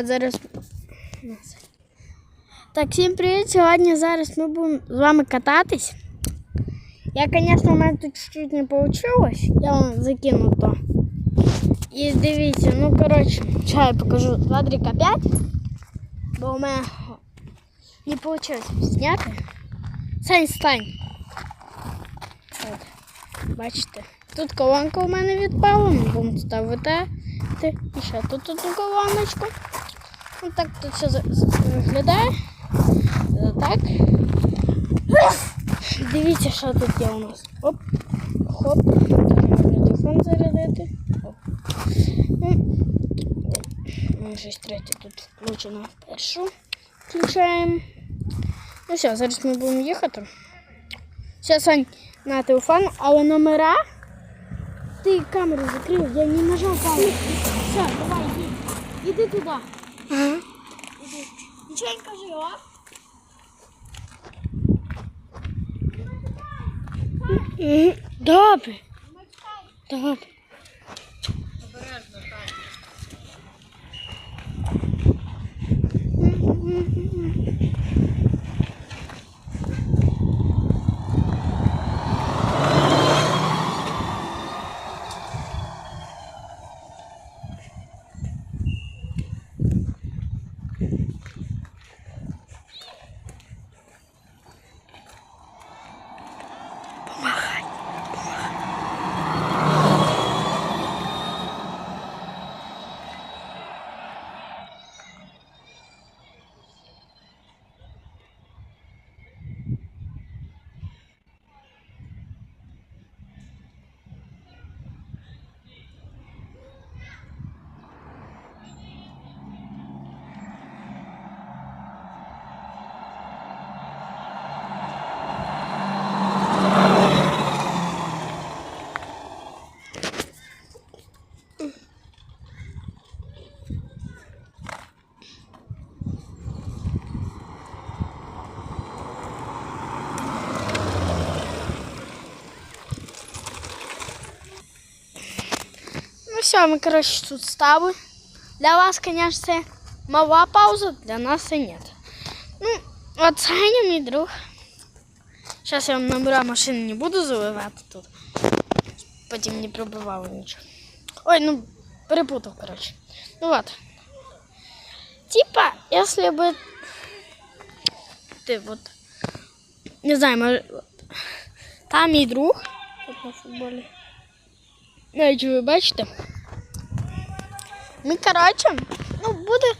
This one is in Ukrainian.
От зараз. Так, всім привіт! Сьогодні зараз ми будемо з вами кататись. Я, звісно, у мене тут чуть-чуть не вийшло. Я вам закину то. І дивіться, ну коротше, я покажу квадрика 5, бо у мене не вийшло зняти. Сань, стань. От, бачите, тут колонка у мене відпала, ми будемо ставити. І ще тут одну колоночку. Ну так тут все виглядає. Е, Так. Дивіться, що тут є у нас. Оп. Хоп. Тут можна телефон зарядити. Оп. Ну, щось третє тут включено. Першу включаємо. Ну все, зараз ми будемо їхати. Все, Сань, на телефон, але номера. Ти камеру закрив, я не нажав паузу. Все, давай, йди. Іди туди. Ага. Іди. Нічого не кажи, а? Все, ми, коротше, тут стали. Для вас, це мала пауза, для нас це ні. Ну, от Саня, друг. Зараз я вам номера машини не буду заливати тут. Потім не пробивало нічого. Ой, ну, перепутав, коротше. Ну от. Типа, если бы ты вот, не знаю, може, от, там мій друг, на футболі. Навіть ви бачите. Ми, коротше, ну, буде